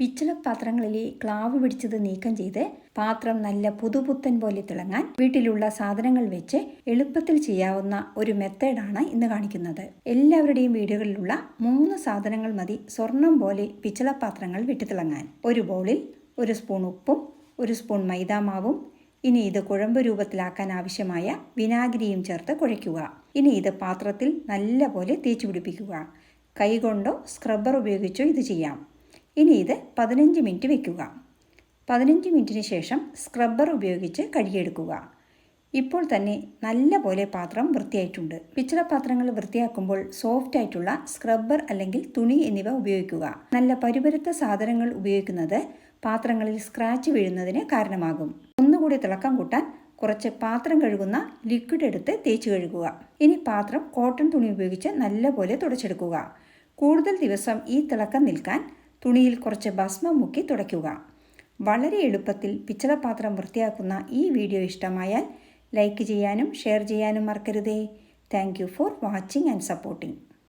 പിച്ചള പാത്രങ്ങളിലെ ക്ലാവ് പിടിച്ചത് നീക്കം ചെയ്ത് പാത്രം നല്ല പുതുപുത്തൻ പോലെ തിളങ്ങാൻ വീട്ടിലുള്ള സാധനങ്ങൾ വെച്ച് എളുപ്പത്തിൽ ചെയ്യാവുന്ന ഒരു മെത്തേഡാണ് ഇന്ന് കാണിക്കുന്നത്. എല്ലാവരുടെയും വീടുകളിലുള്ള മൂന്ന് സാധനങ്ങൾ മതി സ്വർണം പോലെ പിച്ചള പാത്രങ്ങൾ വെട്ടിത്തിളങ്ങാൻ ഒരു ബൗളിൽ ഒരു സ്പൂൺ ഉപ്പും ഒരു സ്പൂൺ മൈദാമാവും. ഇനി ഇത് കുഴമ്പ് രൂപത്തിലാക്കാൻ ആവശ്യമായ വിനാഗിരിയും ചേർത്ത് കുഴയ്ക്കുക. ഇനി ഇത് പാത്രത്തിൽ നല്ലപോലെ പോലെ പിടിപ്പിക്കുക. കൈകൊണ്ടോ സ്ക്രബ്ബർ ഉപയോഗിച്ചോ ഇത് ചെയ്യാം. ഇനി ഇത് പതിനഞ്ച് മിനിറ്റ് വെക്കുക. പതിനഞ്ച് മിനിറ്റിന് ശേഷം സ്ക്രബ്ബർ ഉപയോഗിച്ച് കഴുകിയെടുക്കുക. ഇപ്പോൾ തന്നെ നല്ല പോലെ പാത്രം വൃത്തിയായിട്ടുണ്ട്. പിച്ചള പാത്രങ്ങൾ വൃത്തിയാക്കുമ്പോൾ സോഫ്റ്റ് ആയിട്ടുള്ള സ്ക്രബ്ബർ അല്ലെങ്കിൽ തുണി എന്നിവ ഉപയോഗിക്കുക. നല്ല പരുപരുത്ത സാധനങ്ങൾ ഉപയോഗിക്കുന്നത് പാത്രങ്ങളിൽ സ്ക്രാച്ച് വീഴുന്നതിന് കാരണമാകും. ഒന്നുകൂടി തിളക്കം കൂട്ടാൻ കുറച്ച് പാത്രം കഴുകുന്ന ലിക്വിഡ് എടുത്ത് തേച്ച് കഴുകുക. ഇനി പാത്രം കോട്ടൺ തുണി ഉപയോഗിച്ച് നല്ലപോലെ തുടച്ചെടുക്കുക. കൂടുതൽ ദിവസം ഈ തിളക്കം നിൽക്കാൻ തുണിയിൽ കുറച്ച് ഭസ്മം മുക്കി തുടയ്ക്കുക. വളരെ എളുപ്പത്തിൽ പിച്ചളപാത്രം വൃത്തിയാക്കുന്ന ഈ വീഡിയോ ഇഷ്ടമായാൽ ലൈക്ക് ചെയ്യാനും ഷെയർ ചെയ്യാനും മറക്കരുതേ. Thank for watching and supporting.